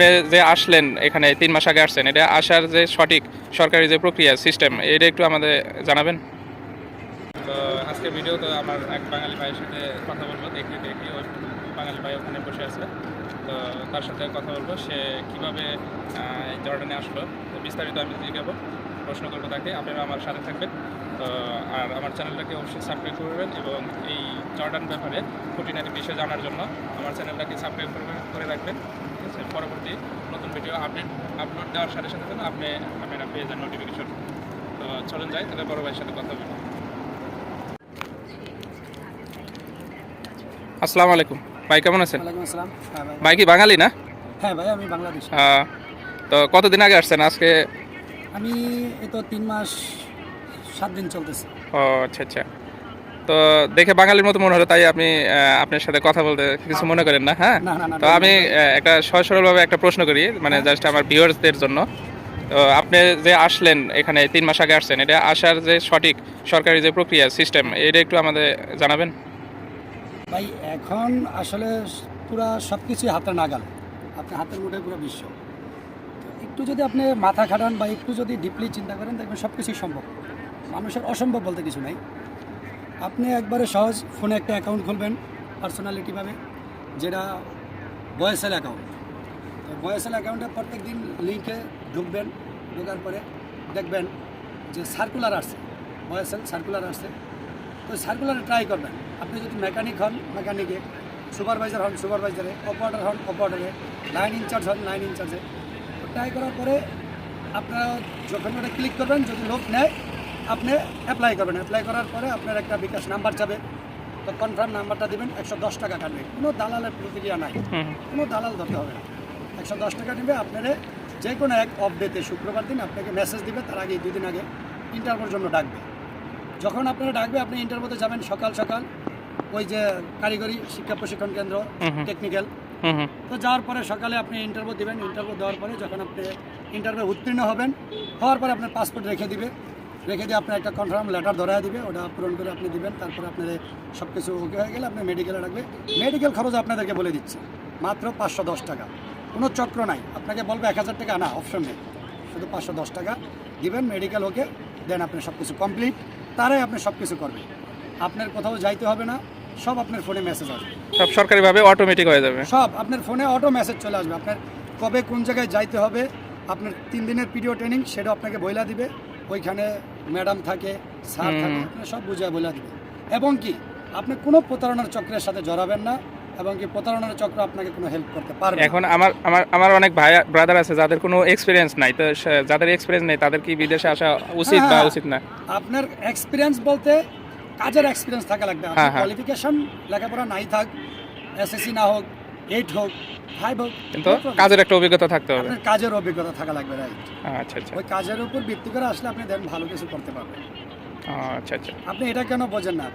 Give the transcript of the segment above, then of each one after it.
আপনি যে আসলেন এখানে, তিন মাস আগে আসছেন, এটা আসার যে সঠিক সরকারি যে প্রক্রিয়া সিস্টেম এটা একটু আমাদের জানাবেন? তো আজকে ভিডিও তো আমার এক বাঙালি ভাইয়ের সাথে কথা বলব, দেখি দেখি, ওই বাঙালি ভাই ওখানে বসে আছে। তো তার সাথে কথা বলব, সে কীভাবে জর্ডানে আসলো। বিস্তারিত আমি জিজ্ঞাবো প্রশ্ন করব তাকে আপনারা আমার সাথে থাকবেন। তো, আর আমার চ্যানেলটাকে অবশ্যই সাবস্ক্রাইব করবেন এবং এই জর্ডান ব্যাপারে খুঁটিনাটি বিষয় জানার জন্য আমার চ্যানেলটাকে সাবস্ক্রাইব করে রাখবেন। ঠিক পরবর্তী নতুন ভিডিও আপডেট আপলোড দেওয়ার সাথে সাথে যেন আপনি আপনারা পেয়ে যান নোটিফিকেশন তো চলুন যাই তাহলে বড় ভাইয়ের সাথে কথা বলব আসসালামু আলাইকুম। ভাই কেমন আছেন? হ্যাঁ ভাই। কি বাঙালি না? হ্যাঁ ভাই আমি বাংলাদেশ। আহ, তো কতদিন আগে আসছেন? আজকে আমি এই তো তিন মাস সাত দিন চলতেছে। ও আচ্ছা আচ্ছা। তো দেখে বাঙালির মতো মনে হলো তাই আপনি আপনার সাথে কথা বলতে কিছু মনে করেন না হ্যাঁ? তো আমি একটা সরলভাবে একটা প্রশ্ন করি মানে জাস্ট আমার ভিউয়ার্সদের জন্য। তো আপনি যে আসলেন এখানে তিন মাস আগে আসছেন এটা আসার যে সঠিক সরকারি যে প্রক্রিয়া সিস্টেম এটা একটু আমাদের জানাবেন? ভাই এখন আসলে পুরা সব কিছুই হাতের নাগাল। আপনার হাতের মুঠে পুরো বিশ্ব। একটু যদি আপনি মাথা খাটান বা একটু যদি ডিপলি চিন্তা করেন দেখবেন সব কিছুই সম্ভব। মানুষের অসম্ভব বলতে কিছু নাই। আপনি একবারে সহজ ফোনে একটা অ্যাকাউন্ট খুলবেন পার্সোনালিটিভাবে, যেটা বয়েসেল অ্যাকাউন্ট। তো বয়েসেল অ্যাকাউন্টে প্রত্যেক দিন লিঙ্কে ঢুকবেন, ঢোকার পরে দেখবেন যে সার্কুলার আসছে বয়েসেল সার্কুলার আসছে তো সার্কুলারে ট্রাই করবেন। আপনি যদি মেকানিক হন, মেকানিকে, সুপারভাইজার হন, সুপারভাইজারে, অপারেটর হন, অপারেটরে, লাইন ইনচার্জ হন, লাইন ইনচার্জে ট্রাই করার পরে আপনারা যখন ওটা ক্লিক করবেন, যদি লোক নেয় আপনি অ্যাপ্লাই করবেন। অ্যাপ্লাই করার পরে আপনার একটা বিকাশ নাম্বার যাবে। তো কনফার্ম নাম্বারটা দেবেন একশো দশ টাকা কাটবে। কোনো দালালের প্রতিক্রিয়া নাই। কোনো দালাল ধরতে হবে না। একশো দশ টাকা নেবে আপনারা যে কোনো এক অফ ডেতে শুক্রবার দিন আপনাকে মেসেজ দিবে তার আগে দুদিন আগে ইন্টারভিউর জন্য ডাকবে। যখন আপনারা ডাকবে আপনি ইন্টারভিউতে যাবেন সকাল সকাল। ওই যে কারিগরি শিক্ষা প্রশিক্ষণ কেন্দ্র। টেকনিক্যাল তো যাওয়ার পরে সকালে আপনি ইন্টারভিউ দিবেন। ইন্টারভিউ দেওয়ার পরে যখন আপনি ইন্টারভিউ উত্তীর্ণ হবেন হওয়ার পরে আপনার পাসপোর্ট রেখে দিবে। রেখে দিয়ে আপনার একটা কনফার্ম লেটার ধরায় দিবে ওটা পূরণ করে আপনি দিবেন তারপরে আপনার সব কিছু ওকে হয়ে গেলে আপনি মেডিকেলে রাখবে। মেডিকেল খরচ আপনাদেরকে বলে দিচ্ছি মাত্র পাঁচশো দশ টাকা। কোনো চক্র নাই আপনাকে বলবে এক হাজার টাকা না অপশন নেই। শুধু পাঁচশো দশ টাকা দিবেন মেডিকেল ওকে দেন আপনি সব কিছু কমপ্লিট তারাই আপনি সব কিছু করবেন আপনার কোথাও যাইতে হবে না সব আপনার ফোনে মেসেজ আসবে। সব সরকারিভাবে অটোমেটিক হয়ে যাবে। সব আপনার ফোনে অটো মেসেজ চলে আসবে। আপনার কবে কোন জায়গায় যাইতে হবে আপনার তিন দিনের পিডিও ট্রেনিং সেটা আপনাকে বইলা দিবে। ওইখানে ম্যাডাম থাকে স্যার থাকে হুম। আপনার সব বুঝায় বইলা দিবে এবং কি আপনি কোনো প্রতারণার চক্রের সাথে জড়াবেন না এবং কি প্রতারণার চক্র আপনাকে কোনো হেল্প করতে পারবে এখন আমার আমার আমার অনেক ভাই ব্রাদার আছে যাদের কোনো এক্সপিরিয়েন্স নাই তো যাদের এক্সপিরিয়েন্স নেই তাদের কি বিদেশে আসা উচিত বা হ্যাঁ। উচিত না আপনার এক্সপিরিয়েন্স বলতে কাজের এক্সপিরিয়েন্স থাকা লাগবে হ্যাঁ, আপনার হ্যাঁ। কোয়ালিফিকেশন লেখাপড়া নাই থাক এসএসসি না হোক এইট হোক ফাইভ হোক কিন্তু কাজের একটা অভিজ্ঞতা থাকতে হবে। আপনার কাজের অভিজ্ঞতা থাকা লাগবে রাইট আচ্ছা আচ্ছা। ওই কাজের উপর ভিত্তি করে আসলে আপনি দেন ভালো কিছু করতে পারবেন। আচ্ছা আচ্ছা। আপনি এটা কেন বোঝেন না?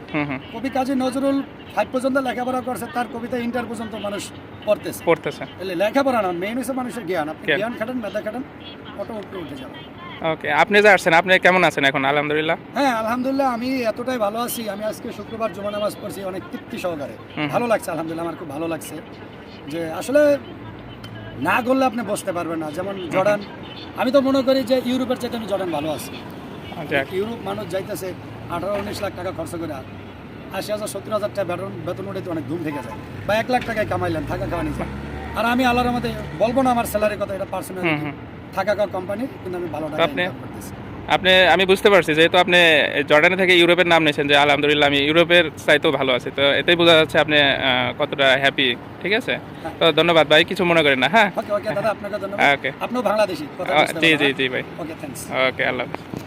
কবি কাজী নজরুল ফাইভ পর্যন্ত লেখাপড়া করছে তার কবিতা ইন্টার পর্যন্ত মানুষ পড়তেছে। পড়তেছে। লেখাপড়া না মেইন হচ্ছে মানুষের জ্ঞান। আপনি জ্ঞান। জ্ঞান খাটান মেধা খাটান অটো উপরে উঠে যাবেন ওকে আপনি যে আসছেন আপনি কেমন আছেন এখন আলহামদুলিল্লাহ? হ্যাঁ আলহামদুলিল্লাহ আমি এতটাই ভালো আছি। আমি আজকে শুক্রবার জমা নামাজ পড়ছি অনেক তৃপ্তি সহকারে। ভালো লাগছে আলহামদুলিল্লাহ আমার খুব ভালো লাগছে। যে আসলে না করলে আপনি বসতে পারবেন না। যেমন জর্ডান আমি তো মনে করি যে ইউরোপের চাইতে আমি জর্ডান ভালো আছি। ইউরোপ মানুষ যাইতেছে আঠারো উনিশ লাখ টাকা খরচ করে আশি হাজার সত্তর হাজার টাকা বেতন বেতন উঠে অনেক ধুম থেকে যায়। বা এক লাখ টাকায় কামাইলেন থাকা খাওয়া নিজে আর আমি আল্লাহর মধ্যে বলব না আমার স্যালারির কথা এটা পার্সোনাল। থাকা খাওয়া কোম্পানি কিন্তু আমি ভালো টাকা করতেছি। আপনি আমি বুঝতে পারছি যেহেতু আপনি জর্ডানে থেকে ইউরোপের নাম নিয়েছেন যে আলহামদুলিল্লাহ আমি ইউরোপের চাইতেও ভালো আছি তো এতেই বোঝা যাচ্ছে আপনি কতটা হ্যাপি ঠিক আছে? তো ধন্যবাদ ভাই কিছু মনে করেন না হ্যাঁ? ওকে ওকে দাদা আপনাকে ধন্যবাদ। ওকে আপনিও বাংলাদেশি কথা আহ, বুঝতে জি জি হ্যাঁ? জি ভাই। ওকে আল্লাহ হাফিজ।